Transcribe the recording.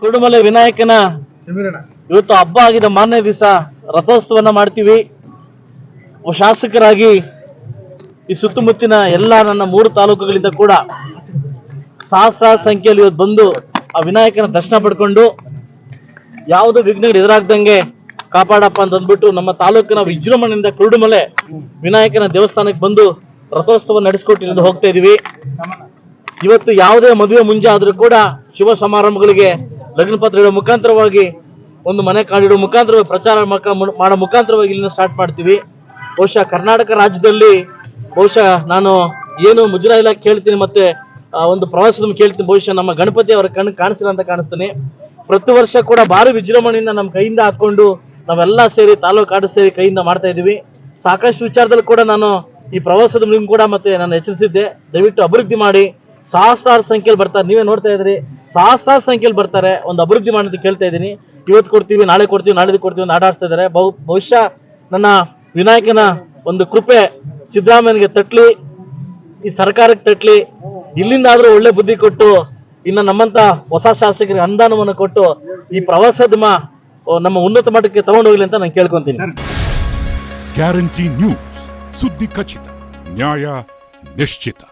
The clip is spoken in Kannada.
ಕುರುಡುಮಲೆ ವಿನಾಯಕನ ಇವತ್ತು ಹಬ್ಬ ಆಗಿದೆ ಮಾನ್ಯ ದಿವಸ ರಥೋತ್ಸವನ ಮಾಡ್ತೀವಿ. ಶಾಸಕರಾಗಿ ಈ ಸುತ್ತಮುತ್ತಿನ ಎಲ್ಲ ನನ್ನ ಮೂರು ತಾಲೂಕುಗಳಿಂದ ಕೂಡ ಸಹಸ್ರಾರು ಸಂಖ್ಯೆಯಲ್ಲಿ ಇವತ್ತು ಬಂದು ಆ ವಿನಾಯಕನ ದರ್ಶನ ಪಡ್ಕೊಂಡು ಯಾವುದೇ ವಿಘ್ನಗಳು ಎದುರಾಗ್ದಂಗೆ ಕಾಪಾಡಪ್ಪ ಅಂತ ಅಂದ್ಬಿಟ್ಟು ನಮ್ಮ ತಾಲೂಕಿನ ವಿಜೃಂಭಣೆಯಿಂದ ಕುರುಡುಮಲೆ ವಿನಾಯಕನ ದೇವಸ್ಥಾನಕ್ಕೆ ಬಂದು ರಥೋತ್ಸವ ನಡೆಸ್ಕೊಟ್ಟಿರೋದು ಹೋಗ್ತಾ ಇದೀವಿ. ಇವತ್ತು ಯಾವುದೇ ಮದುವೆ ಮುಂಜೆ ಆದ್ರೂ ಕೂಡ ಶುಭ ಸಮಾರಂಭಗಳಿಗೆ ಲಗ್ನ ಪತ್ರ ಇಡೋ ಮುಖಾಂತರವಾಗಿ ಒಂದು ಮನೆ ಕಾಡಿಡೋ ಮುಖಾಂತರ ಪ್ರಚಾರ ಮಾಡೋ ಮುಖಾಂತರವಾಗಿ ಇಲ್ಲಿಂದ ಸ್ಟಾರ್ಟ್ ಮಾಡ್ತೀವಿ. ಬಹುಶಃ ಕರ್ನಾಟಕ ರಾಜ್ಯದಲ್ಲಿ ಬಹುಶಃ ನಾನು ಏನು ಮುಜರಾ ಇಲಾಖೆ ಕೇಳ್ತೀನಿ ಮತ್ತೆ ಒಂದು ಪ್ರವಾಸದ ಕೇಳ್ತೀನಿ. ಬಹುಶಃ ನಮ್ಮ ಗಣಪತಿ ಅವರ ಕಣ್ಣು ಕಾಣಿಸಿಲ್ಲ ಅಂತ ಕಾಣಿಸ್ತಾನೆ. ಪ್ರತಿ ವರ್ಷ ಕೂಡ ಭಾರಿ ವಿಜೃಂಭಣೆಯಿಂದ ನಮ್ಮ ಕೈಯಿಂದ ಹಾಕೊಂಡು ನಾವೆಲ್ಲ ಸೇರಿ ತಾಲೂಕು ಆಡು ಸೇರಿ ಕೈಯಿಂದ ಮಾಡ್ತಾ ಇದೀವಿ ಸಾಕಷ್ಟು ವಿಚಾರದಲ್ಲಿ ಕೂಡ ನಾನು ಈ ಪ್ರವಾಸದ ನಿಮ್ ಕೂಡ ಮತ್ತೆ ನಾನು ಎಚ್ಚರಿಸಿದ್ದೆ. ದಯವಿಟ್ಟು ಅಭಿವೃದ್ಧಿ ಮಾಡಿ. ಸಹಸ್ರಾರು ಸಂಖ್ಯೆಯಲ್ಲಿ ಬರ್ತಾರೆ. ನೀವೇ ನೋಡ್ತಾ ಇದ್ರಿ. ಸಹಸ್ರಾರು ಸಂಖ್ಯೆಯಲ್ಲಿ ಬರ್ತಾರೆ. ಒಂದು ಅಭಿವೃದ್ಧಿ ಮಾಡೋದು ಕೇಳ್ತಾ ಇದ್ದೀನಿ. ಇವತ್ತು ಕೊಡ್ತೀವಿ, ನಾಳೆ ಕೊಡ್ತೀವಿ ನಾಳೆ ಕೊಡ್ತೀವಿ ಅಂತ ಆಡಾಡ್ತಾ ಇದ್ದಾರೆ ಬಹು, ಬಹುಶಃ ನನ್ನ ವಿನಾಯಕನ ಒಂದು ಕೃಪೆ ಸಿದ್ದರಾಮಯ್ಯನಿಗೆ ತಟ್ಲಿ, ಈ ಸರ್ಕಾರಕ್ಕೆ ತಟ್ಲಿ ಇಲ್ಲಿಂದ ಆದ್ರೂ ಒಳ್ಳೆ ಬುದ್ಧಿ ಕೊಟ್ಟು, ಇನ್ನು ನಮ್ಮಂತ ಹೊಸ ಶಾಸಕರಿಗೆ ಅನುದಾನವನ್ನು ಕೊಟ್ಟು, ಈ ಪ್ರವಾಸೋದ್ಯಮ ನಮ್ಮ ಉನ್ನತ ಮಟ್ಟಕ್ಕೆ ತಗೊಂಡು ಹೋಗ್ಲಿ ಅಂತ ನಾನು ಕೇಳ್ಕೊಂತೀನಿ. ಗ್ಯಾರಂಟಿ ನ್ಯೂಸ್ ಸುದ್ದಿ ಖಚಿತ, ನ್ಯಾಯ ನಿಶ್ಚಿತ.